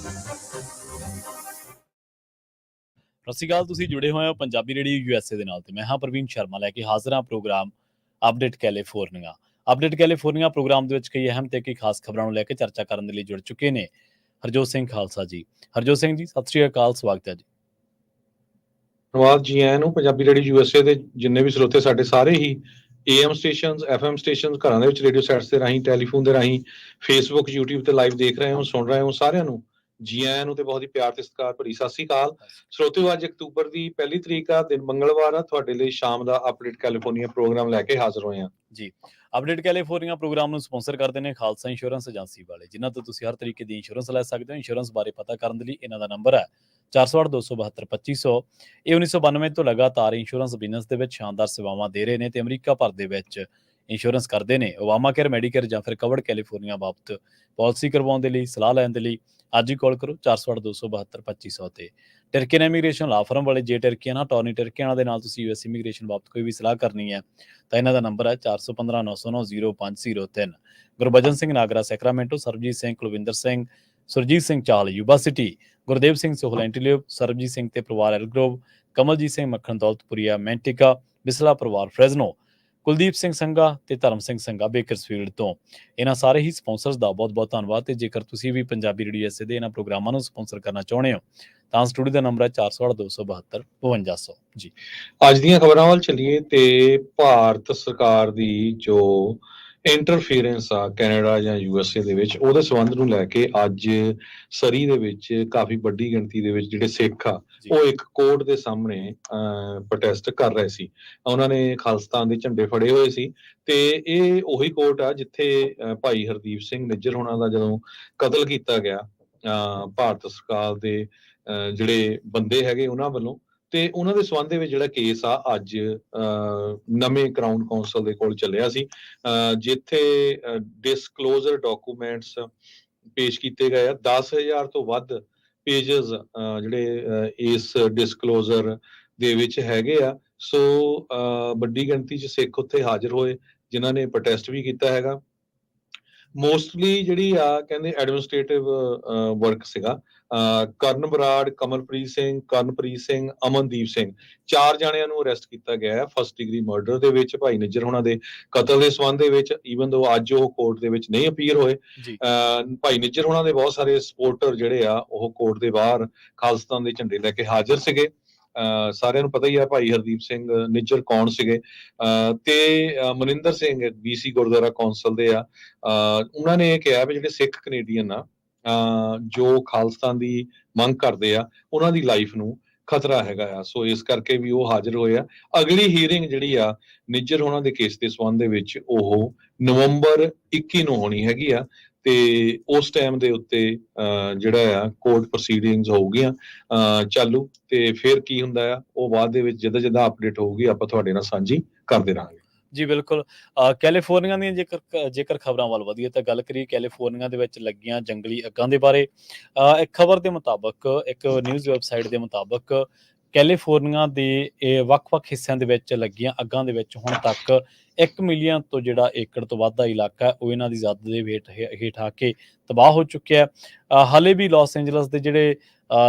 ਸਤਿ ਸ਼੍ਰੀ ਅਕਾਲ, ਤੁਸੀਂ ਜੁੜੇ ਹੋਏ ਹੋ ਪੰਜਾਬੀ ਰੇਡੀਓ ਯੂਐਸਏ ਦੇ ਨਾਲ ਤੇ ਮੈਂ ਹਾਂ ਪ੍ਰਵੀਨ ਸ਼ਰਮਾ ਲੈ ਕੇ ਹਾਜ਼ਰ ਹਾਂ program update California. Update California program ਦੇ ਵਿੱਚ ਕਈ ਅਹਿਮ ਤੇ ਕਈ ਖਾਸ ਖਬਰਾਂ ਨੂੰ ਲੈ ਕੇ ਚਰਚਾ ਕਰਨ ਦੇ ਲਈ ਜੁੜ ਚੁੱਕੇ ਨੇ ਹਰਜੋਤ ਸਿੰਘ ਖਾਲਸਾ ਜੀ। ਹਰਜੋਤ ਸਿੰਘ ਜੀ, ਸਤਿ ਸ਼੍ਰੀ ਅਕਾਲ, ਸਵਾਗਤ ਹੈ ਜੀ। ਧੰਨਵਾਦ ਜੀ ਆਇਆਂ ਨੂੰ ਪੰਜਾਬੀ ਰੇਡੀਓ ਯੂਐਸਏ ਦੇ ਜਿੰਨੇ ਵੀ ਸਰੋਤੇ ਸਾਡੇ ਸਾਰੇ ਹੀ ਏਐਮ ਸਟੇਸ਼ਨਸ ਐਫਐਮ ਸਟੇਸ਼ਨਸ, ਘਰਾਂ ਦੇ ਵਿੱਚ ਰੇਡੀਓ ਸੈਟਸ ਦੇ ਰਾਹੀਂ, ਟੈਲੀਫੋਨ ਦੇ ਰਾਹੀਂ, ਫੇਸਬੁੱਕ YouTube ਤੇ ਲਾਈਵ ਦੇਖ ਰਹੇ ਹੋ, ਸੁਣ ਰਹੇ ਹੋ ਸਾਰਿਆਂ ਨੂੰ। ਜੀ ਆਇਆਂ ਨੂੰ ਤੇ ਬਹੁਤ ਹੀ ਪਿਆਰ ਤੇ ਸਤਿਕਾਰ ਭਰੀ। ਸਤਿ ਸ੍ਰੀ ਅਕਾਲ। ਸਰੋਤਿਓ ਅੱਜ ਅਕਤੂਬਰ ਦੀ ਪਹਿਲੀ ਤਰੀਕ ਆ ਦਿਨ ਮੰਗਲਵਾਰ ਆ। ਤੁਹਾਡੇ ਲਈ ਸ਼ਾਮ ਦਾ ਅਪਡੇਟ ਕੈਲੀਫੋਰਨੀਆ ਪ੍ਰੋਗਰਾਮ ਲੈ ਕੇ ਹਾਜ਼ਰ ਹੋਏ ਆ। ਅਪਡੇਟ ਕੈਲੀਫੋਰਨੀਆ ਪ੍ਰੋਗਰਾਮ ਨੂੰ ਸਪਾਂਸਰ ਕਰਦੇ ਨੇ ਖਾਲਸਾ ਇੰਸ਼ੋਰੈਂਸ ਏਜੰਸੀ ਵਾਲੇ ਜਿਨ੍ਹਾਂ ਤੋਂ ਤੁਸੀਂ ਹਰ ਤਰੀਕੇ ਦੀ ਇੰਸ਼ੋਰੈਂਸ ਲੈ ਸਕਦੇ ਹੋ। ਇੰਸ਼ੋਰੈਂਸ ਬਾਰੇ ਪਤਾ ਕਰਨ ਦੇ ਲਈ ਇਹਨਾਂ ਦਾ ਨੰਬਰ ਹੈ 4827252500 ਇਹ 1992 ਤੋਂ ਲਗਾਤਾਰ ਇੰਸ਼ੋਰੈਂਸ ਬਿਜ਼ਨਸ ਦੇ ਵਿੱਚ ਸ਼ਾਨਦਾਰ ਸੇਵਾਵਾਂ ਦੇ ਰਹੇ ਨੇ ਤੇ ਅਮਰੀਕਾ ਭਰ ਦੇ ਵਿੱਚ ਇੰਸ਼ੋਰੈਂਸ ਕਰਦੇ ਨੇ ਓਬਾਮਾ ਕੇਅਰ ਮੈਡੀਕੇਅਰ ਜਾਂ ਫਿਰ ਕਵਰਡ ਕੈਲੀਫੋਰਨੀਆ ਬਾਬਤ ਪਾਲਿਸੀ ਕਰਵਾਉਣ ਦੇ ਲਈ, ਸਲਾਹ ਲੈਣ ਦੇ ਲਈ, ਅੱਜ ਹੀ ਕਾਲ ਕਰੋ 4827252500 ਤੇ। ਟਰਕੀਨ ਇਮੀਗ੍ਰੇਸ਼ਨ ਲਾ ਫਰਮ ਵਾਲੇ ਜੇ ਟਰਕੀਆਨਾ ਟੌਰਨੀ ਟਰਕੀਆਨਾ ਦੇ ਨਾਲ ਤੁਸੀਂ ਯੂਐਸ ਇਮੀਗ੍ਰੇਸ਼ਨ ਬਾਬਤ ਕੋਈ ਵੀ ਸਲਾਹ ਕਰਨੀ ਹੈ, ਤਾਂ ਇਹਨਾਂ ਦਾ ਨੰਬਰ ਹੈ 4159090503 ਗੁਰਬਜਨ ਸਿੰਘ ਨਾਗਰਾ ਸੈਕਰਾਮੈਂਟੋ ਸਰਬਜੀਤ ਸਿੰਘ, ਕੁਲਵਿੰਦਰ ਸਿੰਘ, ਸੁਰਜੀਤ ਸਿੰਘ ਚਾਲ ਯੂਬਾ ਸਿਟੀ ਗੁਰਦੇਵ ਸਿੰਘ ਸੋਹਲ ਐਂਟੀਲਿਓ ਸਰਬਜੀਤ ਸਿੰਘ ਤੇ ਪਰਿਵਾਰ ਐਲਗਰੋਵ ਕਮਲਜੀਤ ਸਿੰਘ ਮੱਖਣ, ਦੌਲਤਪੁਰੀਆ ਮੈਂਟਿਕਾ ਬਿਸਲਾ ਪਰਿਵਾਰ ਫ੍ਰੈਜ਼ਨੋ ਕੁਲਦੀਪ ਸਿੰਘ ਸੰਘਾ ਤੇ ਧਰਮ ਸਿੰਘ ਸੰਘਾ ਬੇਕਰਸਫੀਲਡ ਤੋਂ। ਇਹਨਾਂ ਸਾਰੇ ਹੀ ਸਪਾਂਸਰਸ ਦਾ ਬਹੁਤ-ਬਹੁਤ ਧੰਨਵਾਦ ਤੇ ਜੇਕਰ ਤੁਸੀਂ ਵੀ ਪੰਜਾਬੀ ਰੇਡੀਓ ਐਸੇ ਦੇ ਇਹਨਾਂ ਪ੍ਰੋਗਰਾਮਾਂ ਨੂੰ ਸਪਾਂਸਰ ਕਰਨਾ ਚਾਹੁੰਦੇ ਹੋ, ਤਾਂ ਸਟੂਡੀਓ ਦਾ ਨੰਬਰ ਹੈ 4827 5200 ਜੀ। ਅੱਜ ਦੀਆਂ ਖਬਰਾਂ ਵੱਲ ਚੱਲੀਏ ਤੇ ਭਾਰਤ ਸਰਕਾਰ ਦੀ ਜੋ ਇੰਟਰਫੀਰੈਂਸ ਆ ਕੈਨੇਡਾ ਜਾਂ ਯੂਐਸਏ ਦੇ ਵਿੱਚ ਉਹਦੇ ਸੰਬੰਧ ਨੂੰ ਲੈ ਕੇ ਅੱਜ ਸਰੀ ਦੇ ਵਿੱਚ ਕਾਫੀ ਵੱਡੀ ਗਿਣਤੀ ਦੇ ਵਿੱਚ ਜਿਹੜੇ ਸਿੱਖ ਆ। ਉਹ ਇੱਕ ਕੋਰਟ ਦੇ ਸਾਹਮਣੇ ਪ੍ਰੋਟੈਸਟ ਕਰ ਰਹੇ ਸੀ ਉਹਨਾਂ ਨੇ ਖਾਲਿਸਤਾਨ ਦੇ ਝੰਡੇ ਫੜੇ ਹੋਏ ਸੀ ਤੇ ਇਹ ਉਹੀ ਕੋਰਟ ਆ ਜਿੱਥੇ ਭਾਈ ਹਰਦੀਪ ਸਿੰਘ ਨਿੱਜਰ ਹੋਣਾ ਦਾ ਜਦੋਂ ਕਤਲ ਕੀਤਾ ਗਿਆ ਭਾਰਤ ਸਰਕਾਰ ਦੇ ਜਿਹੜੇ ਬੰਦੇ ਹੈਗੇ ਉਹਨਾਂ ਵੱਲੋਂ ਤੇ ਉਹਨਾਂ ਦੇ ਸੰਬੰਧ ਦੇ ਵਿੱਚ ਜਿਹੜਾ ਕੇਸ ਆ ਅੱਜ ਅਹ, ਨਵੇਂ ਕਰਾਊਨ ਕੌਂਸਲ ਦੇ ਕੋਲ ਚੱਲਿਆ ਸੀ। ਅਹ, ਜਿੱਥੇ ਡਿਸਕਲੋਜ਼ਰ ਡਾਕੂਮੈਂਟਸ ਪੇਸ਼ ਕੀਤੇ ਗਏ ਆ। 10000 ਤੋਂ ਵੱਧ ਪੇजेस ਜਿਹੜੇ ਇਸ ਡਿਸਕਲੋਜ਼ਰ ਦੇ ਵਿੱਚ ਹੈਗੇ ਆ। ਸੋ ਵੱਡੀ ਗਿਣਤੀ 'ਚ ਸਿੱਖ ਉੱਥੇ ਹਾਜ਼ਰ ਹੋਏ ਜਿਨ੍ਹਾਂ ਨੇ ਪ੍ਰੋਟੈਸਟ ਵੀ ਕੀਤਾ ਹੈਗਾ। ਮੋਸਟਲੀ ਜਿਹੜੀ ਆ ਕਹਿੰਦੇ ਐਡਮਿਨਿਸਟ੍ਰੇਟਿਵ ਵਰਕ ਸੀਗਾ ਕਰਨ ਬਰਾੜ ਕਮਲਪ੍ਰੀਤ ਸਿੰਘ ਕਰਨਪ੍ਰੀਤ ਸਿੰਘ ਅਮਨਦੀਪ ਸਿੰਘ। ਚਾਰ ਜਣਿਆਂ ਨੂੰ ਅਰੈਸਟ ਕੀਤਾ ਗਿਆ ਹੈ ਫਸਟ ਡਿਗਰੀ ਮਰਡਰ ਦੇ ਵਿੱਚ ਭਾਈ ਨਿੱਜਰ ਹੋਣਾ ਦੇ ਕਤਲ ਦੇ ਸੰਬੰਧ ਦੇ ਵਿੱਚ ਈਵਨ ਦੋ ਅੱਜ ਉਹ ਕੋਰਟ ਦੇ ਵਿੱਚ ਨਹੀਂ ਅਪੀਅਰ ਹੋਏ ਭਾਈ ਨਿੱਜਰ ਹੋਣਾ ਦੇ ਬਹੁਤ ਸਾਰੇ ਸਪੋਰਟਰ ਜਿਹੜੇ ਆ ਉਹ ਕੋਰਟ ਦੇ ਬਾਹਰ ਖਾਲਿਸਤਾਨ ਦੇ ਝੰਡੇ ਲੈ ਕੇ ਹਾਜ਼ਰ ਸੀਗੇ। ਸਾਰਿਆਂ ਨੂੰ ਪਤਾ ਹੀ ਆ ਭਾਈ ਹਰਦੀਪ ਸਿੰਘ ਨਿੱਜਰ ਕੌਣ ਸੀਗੇ। ਤੇ ਮਨਿੰਦਰ ਸਿੰਘ ਬੀਸੀ ਗੁਰਦੁਆਰਾ ਕੌਂਸਲ ਦੇ ਆ। ਉਹਨਾਂ ਨੇ ਇਹ ਕਿਹਾ ਵੀ ਜਿਹੜੇ ਸਿੱਖ ਕੈਨੇਡੀਅਨ ਆ ਜੋ ਖਾਲਿਸਤਾਨ ਦੀ ਮੰਗ ਕਰਦੇ ਆ, ਉਹਨਾਂ ਦੀ ਲਾਈਫ ਨੂੰ ਖਤਰਾ ਹੈਗਾ ਆ। ਸੋ ਇਸ ਕਰਕੇ ਵੀ ਉਹ ਹਾਜ਼ਰ ਹੋਏ ਆ। ਅਗਲੀ ਹੀਅਰਿੰਗ ਜਿਹੜੀ ਆ, ਨਿੱਜਰ ਹੋਣਾ ਦੇ ਕੇਸ ਦੇ ਸੰਬੰਧ ਦੇ ਵਿੱਚ ਉਹ ਨਵੰਬਰ 21 ਨੂੰ ਹੋਣੀ ਹੈਗੀ ਆ। ਤੇ ਉਸ ਟਾਈਮ ਦੇ ਉੱਤੇ ਜਿਹੜਾ ਆ ਕੋਰਟ ਪ੍ਰੋਸੀਡਿੰਗਸ ਹੋਊਗੀਆਂ। ਚਾਲੂ ਤੇ ਫਿਰ ਕੀ ਹੁੰਦਾ ਆ? ਉਹ ਬਾਅਦ ਦੇ ਵਿੱਚ ਜਿੱਦਾਂ ਜਿੱਦਾਂ ਅਪਡੇਟ ਹੋਊਗੀ ਆਪਾਂ ਤੁਹਾਡੇ ਨਾਲ ਸਾਂਝੀ ਕਰਦੇ ਰਹਾਂਗੇ। ਜੀ ਬਿਲਕੁਲ। ਅ, ਕੈਲੀਫੋਰਨੀਆ ਦੀਆਂ ਜੇਕਰ ਜੇਕਰ ਖਬਰਾਂ ਵੱਲ ਵਧੀਏ ਤਾਂ ਗੱਲ ਕਰੀਏ ਕੈਲੀਫੋਰਨੀਆ ਦੇ ਵਿੱਚ ਲੱਗੀਆਂ ਜੰਗਲੀ ਅੱਗਾਂ ਦੇ ਬਾਰੇ। ਅ, ਇੱਕ ਖਬਰ ਦੇ ਮੁਤਾਬਕ ਇੱਕ ਨਿਊਜ਼ ਵੈਬਸਾਈਟ ਦੇ ਮੁਤਾਬਕ ਕੈਲੀਫੋਰਨੀਆ ਦੇ ਵੱਖ-ਵੱਖ ਹਿੱਸਿਆਂ ਦੇ ਵਿੱਚ ਲੱਗੀਆਂ ਅੱਗਾਂ ਦੇ ਵਿੱਚ ਹੁਣ ਤੱਕ 1 ਮਿਲੀਅਨ ਤੋਂ ਜਿਹੜਾ ਏਕੜ ਤੋਂ ਵੱਧ ਦਾ ਇਲਾਕਾ ਉਹ ਇਹਨਾਂ ਦੀ ਜ਼ਦ ਦੇ ਹੇਠ ਹੇਠ ਆ ਕੇ ਤਬਾਹ ਹੋ ਚੁੱਕਿਆ ਹੈ। ਹਾਲੇ ਵੀ ਲਾਸ ਐਂਜਲਸ ਦੇ ਜਿਹੜੇ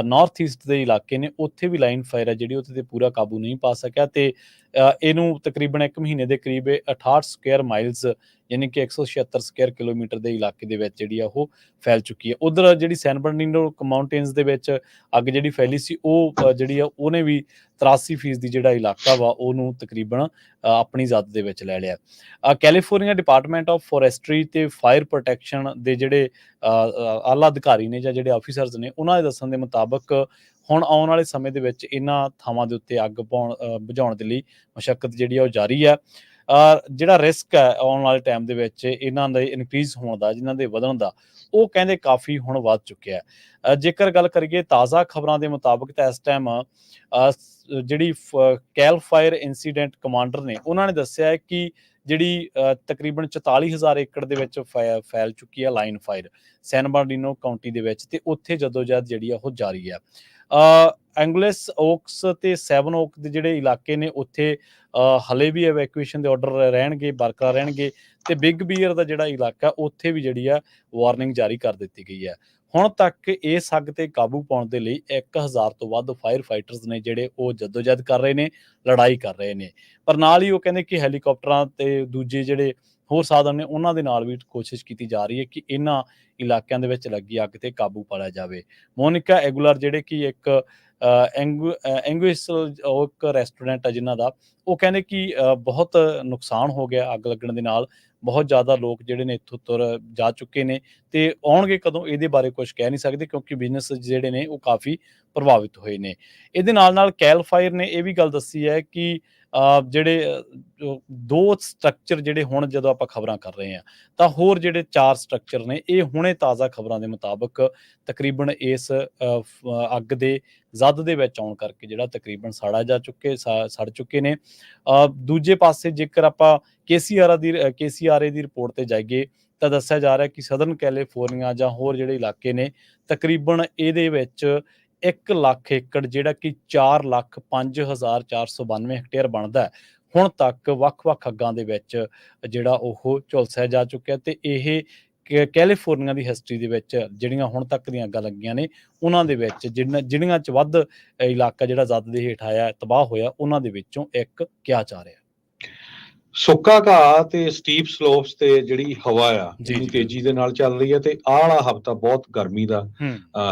ਨਾਰਥ ਈਸਟ ਦੇ ਇਲਾਕੇ ਨੇ, ਉੱਥੇ ਵੀ ਲਾਈਨ ਫਾਇਰ ਹੈ, ਜਿਹੜੀ ਉੱਥੇ ਤੇ ਪੂਰਾ ਕਾਬੂ ਨਹੀਂ ਪਾ ਸਕਿਆ ਤੇ ਇਹਨੂੰ ਤਕਰੀਬਨ 1 ਮਹੀਨੇ ਦੇ ਕਰੀਬ ਇਹ 68 ਸਕੁਅਰ ਮਾਈਲਸ, ਯਾਨੀ ਕਿ 176 ਸਕੁਅਰ ਕਿਲੋਮੀਟਰ ਦੇ ਇਲਾਕੇ ਦੇ ਵਿੱਚ ਜਿਹੜੀ ਆ ਉਹ ਫੈਲ ਚੁੱਕੀ ਹੈ। ਉਧਰ ਜਿਹੜੀ ਸੈਨ ਬਰਨੀਨੋ ਮਾਊਂਟੇਨਸ ਦੇ ਵਿੱਚ ਅੱਗ ਜਿਹੜੀ ਫੈਲੀ ਸੀ, ਉਹ ਜਿਹੜੀ ਆ ਉਹਨੇ ਵੀ 83% ਦੀ ਜਿਹੜਾ ਇਲਾਕਾ ਵਾ, ਉਹਨੂੰ ਤਕਰੀਬਨ ਆਪਣੀ ਜ਼ਦ ਦੇ ਵਿੱਚ ਲੈ ਲਿਆ। ਕੈਲੀਫੋਰਨੀਆ ਡਿਪਾਰਟਮੈਂਟ ਆਫ ਫੋਰੈਸਟਰੀ ਤੇ ਫਾਇਰ ਪ੍ਰੋਟੈਕਸ਼ਨ ਦੇ ਜਿਹੜੇ ਆਲਾ ਅਧਿਕਾਰੀ ਨੇ ਜਾਂ ਜਿਹੜੇ ਆਫੀਸਰਸ ਨੇ, ਉਹਨਾਂ ਦੇ ਦੱਸਣ ਦੇ ਮੁਤਾਬਕ ਹੁਣ ਆਉਣ ਵਾਲੇ ਸਮੇਂ ਦੇ ਵਿੱਚ ਇਹਨਾਂ ਥਾਵਾਂ ਦੇ ਉੱਤੇ ਅੱਗ ਪਾਉਣ ਅ, ਬੁਝਾਉਣ ਦੇ ਲਈ ਮਸ਼ੱਕਤ ਜਿਹੜੀ ਆ ਉਹ ਜਾਰੀ ਹੈ ਅ, ਜਿਹੜਾ ਰਿਸਕ ਹੈ ਆਉਣ ਵਾਲੇ ਟਾਈਮ ਦੇ ਵਿੱਚ ਇਹਨਾਂ ਦੇ ਇਨਕਰੀਜ਼ ਹੋਣ ਦਾ ਜਿਨ੍ਹਾਂ ਦੇ ਵਧਣ ਦਾ ਉਹ ਕਹਿੰਦੇ ਕਾਫੀ ਹੁਣ ਵੱਧ ਚੁੱਕਿਆ ਹੈ। ਜੇਕਰ ਗੱਲ ਕਰੀਏ ਤਾਜ਼ਾ ਖਬਰਾਂ ਦੇ ਮੁਤਾਬਕ ਤਾਂ ਇਸ ਟਾਈਮ ਜਿਹੜੀ ਕੈਲ ਫਾਇਰ ਇਨਸੀਡੈਂਟ ਕਮਾਂਡਰ ਨੇ ਉਹਨਾਂ ਨੇ ਦੱਸਿਆ ਹੈ ਕਿ ਜਿਹੜੀ ਅ, ਤਕਰੀਬਨ 44000 ਏਕੜ ਦੇ ਵਿੱਚ ਫੈ- ਫੈਲ ਚੁੱਕੀ ਹੈ line fire San Bernardino County ਦੇ ਵਿੱਚ ਤੇ ਉੱਥੇ ਜਦੋਂ ਜਦ ਜਿਹੜੀ ਆ ਉਹ ਜਾਰੀ ਹੈ ਐਂਗਲਸ ਓਕਸ ਤੇ ਸੈਵਨ ਓਕ ਦੇ ਜਿਹੜੇ ਇਲਾਕੇ ਨੇ, ਉੱਥੇ ਹਲੇ ਵੀ ਐਵੈਕੂਏਸ਼ਨ ਦੇ ਆਰਡਰ ਰਹਿਣਗੇ ਬਰਕਰਾਰ ਰਹਿਣਗੇ ਤੇ ਬਿਗ ਬੀਅਰ ਦਾ ਜਿਹੜਾ ਇਲਾਕਾ, ਉੱਥੇ ਵੀ ਜਿਹੜੀ ਆ ਵਾਰਨਿੰਗ ਜਾਰੀ ਕਰ ਦਿੱਤੀ ਗਈ ਹੈ। ਹੁਣ ਤੱਕ ਇਸ ਅੱਗ ਤੇ ਕਾਬੂ ਪਾਉਣ ਦੇ ਲਈ 1000 ਤੋਂ ਵੱਧ ਫਾਇਰ ਫਾਈਟਰਸ ਨੇ ਜਿਹੜੇ ਉਹ ਜਦੋਜਹਿਦ ਕਰ ਰਹੇ ਨੇ, ਲੜਾਈ ਕਰ ਰਹੇ ਨੇ। ਪਰ ਨਾਲ ਹੀ ਉਹ ਕਹਿੰਦੇ ਕਿ ਹੈਲੀਕਾਪਟਰਾਂ ਤੇ ਦੂਜੇ ਜਿਹੜੇ ਹੋਰ ਸਾਧਨ ਨੇ ਉਹਨਾਂ ਦੇ ਨਾਲ ਵੀ ਕੋਸ਼ਿਸ਼ ਕੀਤੀ ਜਾ ਰਹੀ ਹੈ ਕਿ ਇਹਨਾਂ ਇਲਾਕਿਆਂ ਦੇ ਵਿੱਚ ਲੱਗੀ ਅੱਗ ਤੇ ਕਾਬੂ ਪਾਇਆ ਜਾਵੇ। ਮੋਨਿਕਾ ਐਗੂਲਰ ਜਿਹੜੇ ਕਿ ਇੱਕ ਐਂਗੁਇਸ ਉਹ ਇੱਕ ਰੈਸਟੋਰੈਂਟ ਹੈ ਜਿਨ੍ਹਾਂ ਦਾ, ਉਹ ਕਹਿੰਦੇ ਕਿ ਬਹੁਤ ਨੁਕਸਾਨ ਹੋ ਗਿਆ ਅੱਗ ਲੱਗਣ ਦੇ ਨਾਲ। ਬਹੁਤ ਜ਼ਿਆਦਾ ਲੋਕ ਜਿਹੜੇ ਨੇ ਇੱਥੋਂ ਤੁਰ ਜਾ ਚੁੱਕੇ ਨੇ ਤੇ ਆਉਣਗੇ ਕਦੋਂ ਇਹਦੇ ਬਾਰੇ ਕੁਝ ਕਹਿ ਨਹੀਂ ਸਕਦੇ ਕਿਉਂਕਿ ਬਿਜ਼ਨਸ ਜਿਹੜੇ ਨੇ ਉਹ ਕਾਫੀ ਪ੍ਰਭਾਵਿਤ ਹੋਏ ਨੇ। ਇਹਦੇ ਨਾਲ ਨਾਲ ਕੈਲ ਫਾਇਰ ਨੇ ਇਹ ਵੀ ਗੱਲ ਦੱਸੀ ਹੈ ਕਿ ਜਿਹੜੇ ਦੋ ਸਟਰਕਚਰ ਜਿਹੜੇ ਹੁਣ ਜਦੋਂ ਆਪਾਂ ਖਬਰਾਂ ਕਰ ਰਹੇ ਹਾਂ, ਤਾਂ ਹੋਰ ਜਿਹੜੇ ਚਾਰ ਸਟਰਕਚਰ ਨੇ, ਇਹ ਹੁਣੇ ਤਾਜ਼ਾ ਖਬਰਾਂ ਦੇ ਮੁਤਾਬਕ ਤਕਰੀਬਨ ਇਸ ਅੱਗ ਦੇ ਜ਼ਦ ਦੇ ਵਿੱਚ ਆਉਣ ਕਰਕੇ ਜਿਹੜਾ ਤਕਰੀਬਨ ਸਾੜਾ ਜਾ ਚੁੱਕੇ ਸੜ ਚੁੱਕੇ ਨੇ। ਦੂਜੇ ਪਾਸੇ ਜੇਕਰ ਆਪਾਂ ਕੇਸੀਆਰ ਦੀ ਕੇਸੀਆਰਏ ਦੀ ਰਿਪੋਰਟ ਤੇ ਜਾਈਏ, ਤਾਂ ਦੱਸਿਆ ਜਾ ਰਿਹਾ ਕਿ ਸਦਰਨ ਕੈਲੀਫੋਰਨੀਆ ਜਾਂ ਹੋਰ ਜਿਹੜੇ ਇਲਾਕੇ ਨੇ, ਤਕਰੀਬਨ ਇਹਦੇ ਵਿੱਚ 1 ਲੱਖ ਏਕੜ, ਜਿਹੜਾ ਕਿ 4 ਲੱਖ 5492 ਹੈਕਟੇਅਰ ਬਣਦਾ ਹੈ। ਹੁਣ ਤੱਕ ਵੱਖ-ਵੱਖ ਅੱਗਾਂ ਦੇ ਵਿੱਚ ਜਿਹੜਾ ਉਹ ਝੁਲਸਿਆ ਜਾ ਚੁੱਕਿਆ ਤੇ ਇਹ ਕੈ- ਕੈਲੀਫੋਰਨੀਆ ਦੀ ਹਿਸਟਰੀ ਦੇ ਵਿੱਚ ਜਿਹੜੀਆਂ ਹੁਣ ਤੱਕ ਦੀਆਂ ਅੱਗਾਂ ਲੱਗੀਆਂ ਨੇ, ਉਹਨਾਂ ਦੇ ਵਿੱਚ ਜਿਹੜੀਆਂ ਜਿਹੜੀਆਂ ਚ ਵੱਧ ਇਲਾਕਾ ਜਿਹੜਾ ਜ਼ਦ ਦੇ ਹੇਠ ਆਇਆ, ਤਬਾਹ ਹੋਇਆ, ਉਹਨਾਂ ਦੇ ਵਿੱਚੋਂ ਇੱਕ ਕਿਹਾ ਜਾ ਰਿਹਾ ਸੁੱਕਾ ਘਾਹ ਤੇ ਸਟੀਪ ਸਲੋਪਸ ਤੇ ਜਿਹੜੀ ਹਵਾ ਆ ਜੀ, ਇੰਨੀ ਜੀ। ਤੇਜ਼ੀ ਦੇ ਨਾਲ ਚੱਲ ਰਹੀ ਹੈ ਤੇ ਆਹ ਵਾਲਾ ਹਫਤਾ ਬਹੁਤ ਗਰਮੀ ਦਾ